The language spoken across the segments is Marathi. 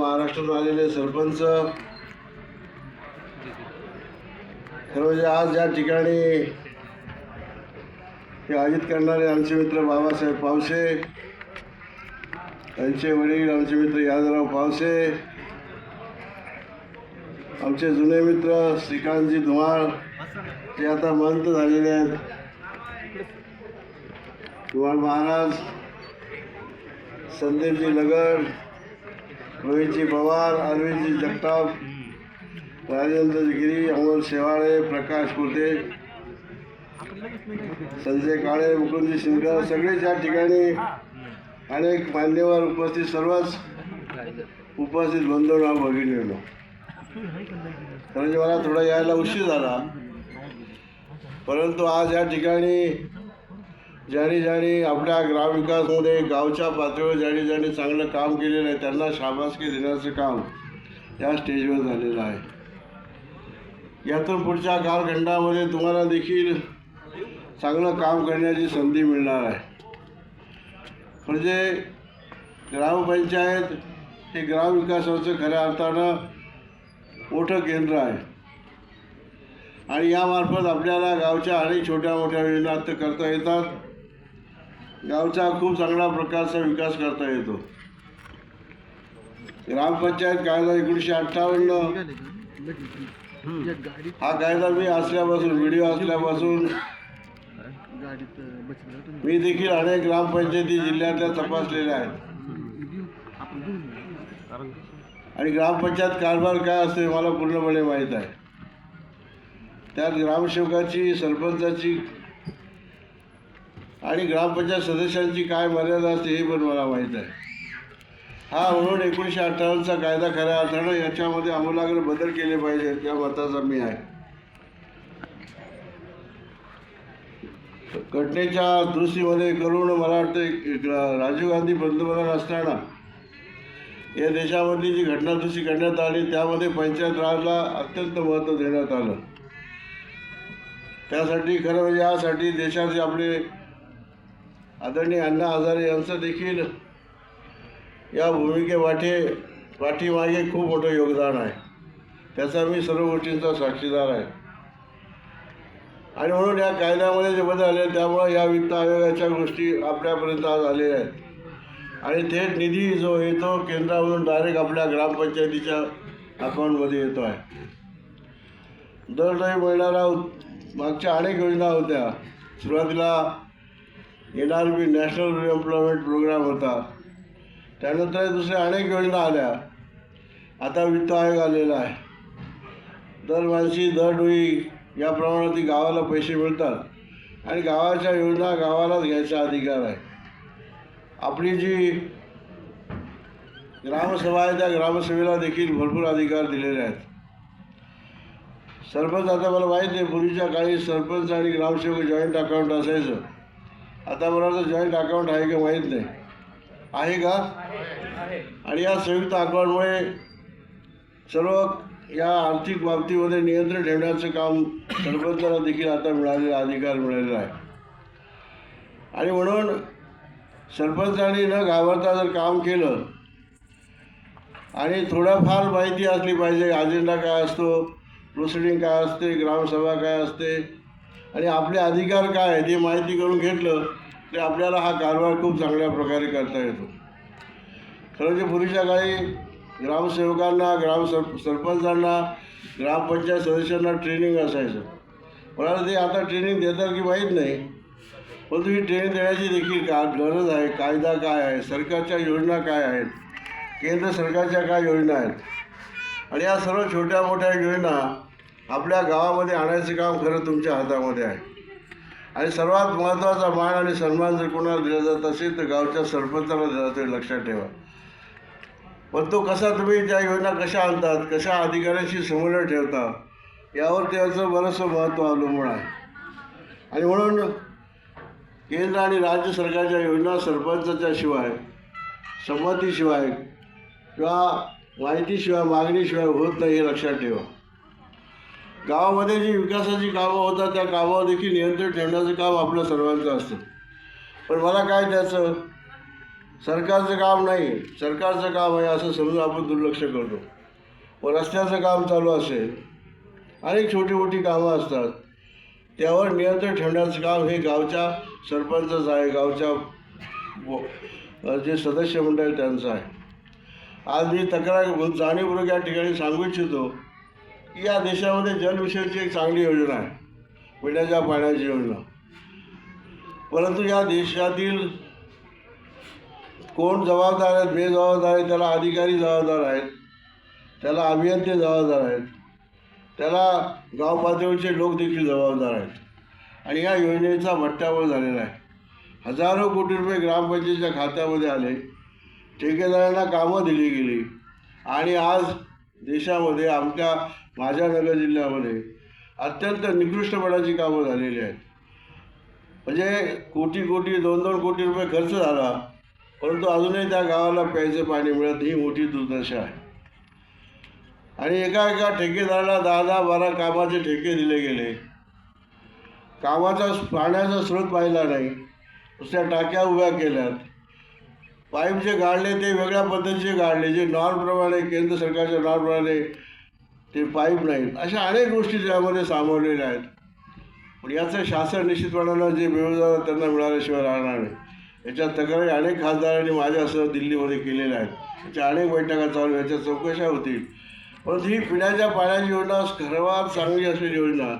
महाराष्ट्रात आलेले सरपंच. खरं म्हणजे आज या ठिकाणी हे आयोजित करणारे आमचे मित्र बाबासाहेब पावसे त्यांचे वडील आमचे मित्र यादवराव पावसे आमचे जुने मित्र श्रीकांतजी धुमाळ ते आता मंत झालेले आहेत. धुमाळ महाराज संदीपजी लगड रोहितजी पवार अरविंदजी जगताप राजेंद्र गिरी अमोल शेवाळे प्रकाश कुर्ते संजय काळे मुकुंदजी शिंदकर सगळेच या ठिकाणी अनेक मान्यवर उपस्थित सर्वच उपस्थित बंधूंना भगिनींनो. खरं म्हणजे मला थोडा यायला उशीर झाला. परंतु आज या ठिकाणी ज्याने ज्याने आपल्या ग्रामविकासमध्ये गावच्या पातळीवर ज्याने ज्याने चांगलं काम केलेलं आहे त्यांना शाबासकी देण्याचं काम या स्टेजवर झालेलं आहे. यातून पुढच्या कालखंडामध्ये तुम्हाला देखील चांगलं काम करण्याची संधी मिळणार आहे. म्हणजे ग्रामपंचायत हे ग्रामविकासाचं खऱ्या अर्थानं मोठं केंद्र आहे. आणि यामार्फत आपल्याला गावच्या अनेक छोट्या मोठ्या योजना करता येतात. गावचा खूप चांगला प्रकारचा विकास करता येतो. ग्रामपंचायत कायदा एकोणीसशे अठ्ठावन्न. हा कायदा मी असल्यापासून व्हिडिओ असल्यापासून मी देखील अनेक ग्रामपंचायती जिल्ह्यातल्या तपासलेल्या आहेत. आणि ग्रामपंचायत कारभार काय असते मला पूर्णपणे माहीत आहे. त्यात ग्रामसेवकाची सरपंचाची आणि ग्रामपंचायत सदस्यांची काय मर्यादा असते हे पण मला माहीत आहे. हा म्हणून एकोणीसशे अठ्ठावन्नचा कायदा खऱ्या अर्थानं याच्यामध्ये आमूलाग्र बदल केले पाहिजेत या मताचा मी आहे. घटनेच्या दृष्टीमध्ये करून मला वाटतं राजीव गांधी पंतप्रधान असताना या देशामधली जी घटनादुरुस्ती करण्यात आली त्यामध्ये पंचायत राजला अत्यंत महत्त्व देण्यात आलं. त्यासाठी खरं म्हणजे यासाठी देशाचे आपले आदरणीय अण्णा हजारे यांचं देखील या भूमिके वाटे पाठीमागे खूप मोठं योगदान आहे. त्याचा मी सर्व गोष्टींचा साक्षीदार आहे. आणि म्हणून या कायद्यामध्ये जे बदल आले त्यामुळे या वित्त आयोगाच्या गोष्टी आपल्यापर्यंत आज आलेल्या आहेत. आणि थेट निधी जो येतो केंद्रामधून डायरेक्ट आपल्या ग्रामपंचायतीच्या अकाउंटमध्ये येतो आहे. दरडोई मिळणारा मागच्या अनेक योजना होत्या. सुरुवातीला N R B national reemployment programme होता. त्यानंतर दुसऱ्या अनेक योजना आल्या. आता वित्त आयोग आलेला आहे. दर माणशी दर डोई या प्रमाणात गावाला पैसे मिळतात. आणि गावाच्या योजना गावालाच घ्यायचा अधिकार आहे. आपली जी ग्रामसभा आहे त्या ग्रामसभेला देखील भरपूर अधिकार दिलेले आहेत. सरपंच आता मला माहीत आहे पूर्वीच्या काळी सरपंच आणि ग्रामसेवक जॉईंट अकाउंट असायचं. आता मला जॉईंट अकाउंट आहे का माहीत नाही? आहे का? आणि या संयुक्त अकाउंटमुळे सर्व या आर्थिक बाबतीमध्ये नियंत्रण ठेवण्याचं काम सरपंचाला देखील आता मिळालेला अधिकार मिळालेला आहे. आणि म्हणून सरपंचाने न घाबरता जर काम केलं आणि थोडाफार माहिती असली पाहिजे अजेंडा काय असतो प्रोसिडिंग काय असते ग्रामसभा काय असते आणि आपले अधिकार काय आहे ते माहिती करून घेतलं ते आपल्याला हा कारभार खूप चांगल्या प्रकारे करता येतो. खरं म्हणजे पूर्वीच्या काळी ग्रामसेवकांना ग्राम सर सरपंचांना ग्रामपंचायत सदस्यांना ट्रेनिंग असायचं. मला ते आता ट्रेनिंग देतात की माहीत नाही. पण तुम्ही ट्रेनिंग देण्याची देखील का गरज आहे? कायदा काय आहे? सरकारच्या योजना काय आहेत? केंद्र सरकारच्या काय योजना आहेत? आणि या सर्व छोट्या मोठ्या योजना आपल्या गावामध्ये आणायचं काम खरं तुमच्या हातामध्ये आहे. आणि सर्वात महत्त्वाचा मान आणि सन्मान जर कोणाला दिला जात असेल तर गावच्या सरपंचाला दिला जातो लक्षात ठेवा. पण तो कसा तुम्ही त्या योजना कशा आणतात कशा अधिकाऱ्यांशी समन्वय ठेवता यावर त्याचं बरंचसं महत्त्व अवलंबून आहे. आणि म्हणून केंद्र आणि राज्य सरकारच्या योजना सरपंचाच्या शिवाय संमतीशिवाय किंवा माहितीशिवाय मागणीशिवाय होत नाही हे लक्षात ठेवा. गावामध्ये जी विकासाची कामं होतात त्या कामावर देखील नियंत्रण ठेवण्याचं काम आपलं सर्वांचं असतं. पण मला काय त्याचं सरकारचं काम नाही. सरकारचं काम आहे असं समजून आपण दुर्लक्ष करतो. व रस्त्याचं काम चालू असेल अनेक छोटी मोठी कामं असतात. त्यावर नियंत्रण ठेवण्याचं काम हे गावच्या सरपंचच आहे. गावच्या व- जे सदस्य मंडळ त्यांचं आहे. आज मी तक्रार जाणीवपूर्वक या ठिकाणी सांगू इच्छितो. की या देशामध्ये जलविषयीची एक चांगली योजना आहे. पिण्याच्या पाण्याची योजना. परंतु या देशातील कोण जबाबदार आहेत बेजबाबदार आहेत त्याला अधिकारी जबाबदार आहेत त्याला अभियंते जबाबदार आहेत त्याला गाव पातळीचे लोक देखील जबाबदार आहेत. आणि या योजनेचा भट्ट्यावर झालेला आहे. हजारो कोटी रुपये ग्रामपंचायतीच्या खात्यामध्ये आले. ठेकेदारांना कामं दिली गेली. आणि आज देशामध्ये आमच्या माझ्या नगर जिल्ह्यामध्ये अत्यंत निकृष्टपणाची कामं झालेली आहेत. म्हणजे कोटी कोटी दोन दोन कोटी रुपये खर्च झाला परंतु अजूनही त्या गावाला प्यायचं पाणी मिळत ही मोठी दुर्दशा आहे. आणि एका एका ठेकेदाराला दहा दहा बारा कामाचे ठेके दिले गेले. कामाचा पाण्याचा स्रोत पाहिला नाही. नुसत्या टाक्या उभ्या केल्यात. पाईप जे गाडले ते वेगळ्या पद्धतीचे गाळले जे नॉर्मप्रमाणे केंद्र सरकारच्या नॉर्मप्रमाणे ते पाईप नाहीत. अशा अनेक गोष्टी त्यामध्ये सामावलेल्या आहेत. पण याचं शासन निश्चितपणानं जे बेरोजगार त्यांना मिळाल्याशिवाय राहणार नाही. याच्या तक्रारी अनेक खासदारांनी माझ्यासह दिल्लीमध्ये केलेल्या आहेत. याच्या अनेक बैठका चालू याच्या चौकशा होतील. परंतु ही पिण्याच्या पाण्याची योजना सर्वात चांगली असलेली योजना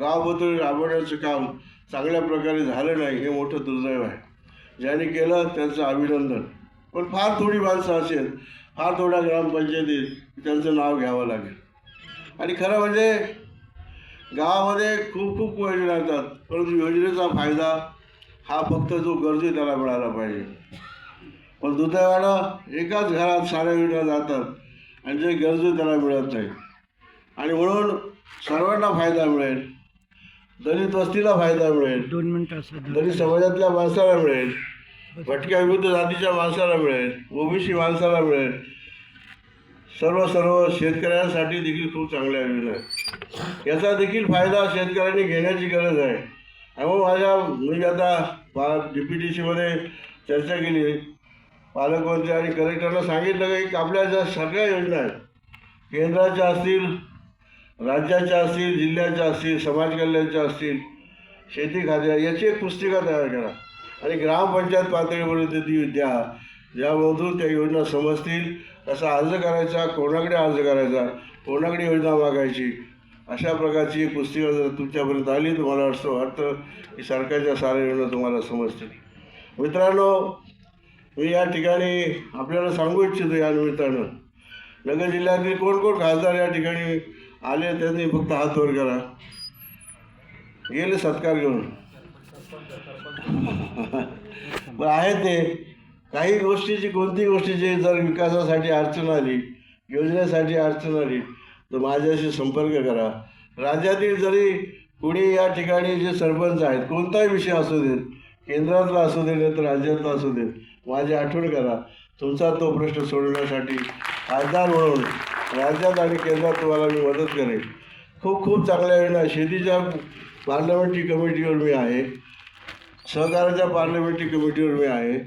गावभोवती राबवण्याचं काम चांगल्या प्रकारे झालं नाही हे मोठं दुर्दैव आहे. ज्यांनी केलं त्यांचं अभिनंदन. पण फार थोडी माणसं असेल फार थोड्या ग्रामपंचायतीत त्यांचं नाव घ्यावं लागेल. आणि खरं म्हणजे गावामध्ये खूप खूप योजना येतात परंतु योजनेचा फायदा हा फक्त जो गरजू त्याला मिळाला पाहिजे. पण दुर्दैवानं एकाच घरात साऱ्या योजना जातात आणि जे गरजू त्याला मिळत नाही आणि म्हणून सर्वांना फायदा मिळेल. दलित वस्तीला फायदा मिळेल. दोन मिनिटं असं दलित समाजातल्या माणसाला मिळेल. भटक्या विरुद्ध जातीच्या माणसाला मिळेल. ओबीसी माणसाला मिळेल. सर्व सर्व शेतकऱ्यांसाठी देखील खूप चांगल्या योजना आहेत याचा देखील फायदा शेतकऱ्यांनी घेण्याची गरज आहे. त्यामुळे माझ्या मी आता पा डी पी टी सीमध्ये चर्चा केली. पालकमंत्री आणि कलेक्टरला सांगितलं की आपल्या ज्या सगळ्या योजना आहेत केंद्राच्या असतील राज्याच्या असतील जिल्ह्याच्या असतील समाज कल्याणच्या असतील शेती खात्या याची एक पुस्तिका तयार करा. आणि ग्रामपंचायत पातळीपर्यंत ती द्या. ज्यामधून त्या योजना समजतील कसा अर्ज करायचा कोणाकडे अर्ज करायचा कोणाकडे योजना मागायची अशा प्रकारची एक पुस्तिका जर तुमच्यापर्यंत आली तुम्हाला असं वाटतं की सरकारच्या साऱ्या योजना तुम्हाला समजतील. मित्रांनो मी या ठिकाणी आपल्याला सांगू इच्छितो या निमित्तानं. नगर जिल्ह्यातील कोण कोण खासदार या ठिकाणी आले त्यांनी फक्त हात वर करा. गेले सत्कार घेऊन. पण आहे ते. काही गोष्टीची कोणती गोष्टीची जर विकासासाठी अडचण आली योजनेसाठी अडचण आली तर माझ्याशी संपर्क करा. राज्यातील जरी कुणी या ठिकाणी जे सरपंच आहेत कोणताही विषय असू देत केंद्रातला असू दे नाही तर राज्यातला असू दे माझी आठवण करा. तुमचा तो प्रश्न सोडवण्यासाठी खासदार म्हणून राज्यात आणि केंद्रात तुम्हाला मी मदत करेन. खूप खूप चांगल्या योजना शेतीच्या पार्लमेंटरी कमिटीवर मी आहे. सहकाराच्या पार्लमेंटरी कमिटीवर मी आहे.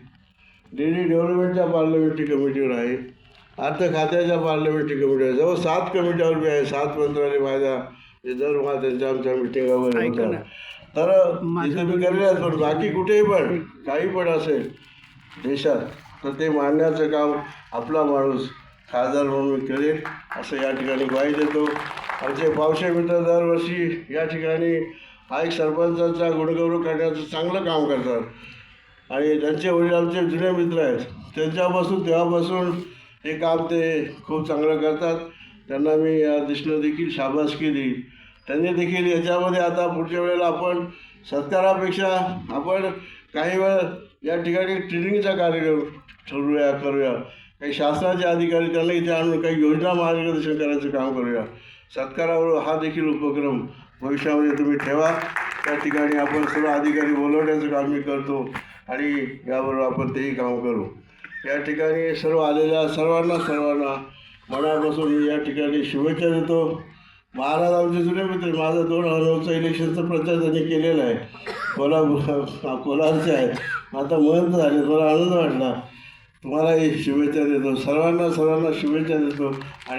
डेली डेव्हलपमेंटच्या पार्लमेंटरी कमिटीवर आहे. अर्थ खात्याच्या पार्लमेंटरी कमिटीवर आहे. जवळ सात कमिट्यावर मी आहे. सात मंत्रालय माझ्या दरमहा त्यांच्या आमच्या मिटिंगावर होतात. तर तिथे मी करेल पण बाकी कुठेही पण काही पण असेल देशात तर ते मांडण्याचं काम आपला माणूस खासदार म्हणून मी करेल असं या ठिकाणी ग्वाही देतो. आमचे पावशे मित्र दरवर्षी या ठिकाणी हा एक सरपंचाचा गुणगौरव करण्याचं चांगलं काम करतात. आणि त्यांचे वडील आमचे जुने मित्र आहेत. त्यांच्यापासून तेव्हापासून हे काम ते खूप चांगलं करतात. त्यांना मी या दृष्टीनं देखील शाबासकी देईल त्यांनी देखील याच्यामध्ये आता पुढच्या वेळेला आपण सत्कारापेक्षा आपण काही वेळ या ठिकाणी ट्रेनिंगचा कार्यक्रम ठरवूया करूया. काही शासनाचे अधिकारी त्यांना इथे आणून काही योजना मार्गदर्शन करायचं काम करूया. सत्कारावर हा देखील उपक्रम भविष्यामध्ये तुम्ही ठेवा. त्या ठिकाणी आपण सर्व अधिकारी बोलवण्याचं काम मी करतो आणि याबरोबर आपण तेही काम करू. या ठिकाणी सर्व आलेल्या सर्वांना सर्वांना मनापासून मी या ठिकाणी शुभेच्छा देतो. महाराज आमचे जुने मित्र माझं दोन हजारचं इलेक्शनचं प्रचार त्यांनी केलेला आहे. कोल्हापूर कोल्हापूरचे आहेत. आता महंत झाले मला आनंद वाटला. तुम्हालाही शुभेच्छा देतो. सर्वांना सर्वांना शुभेच्छा देतो. आणि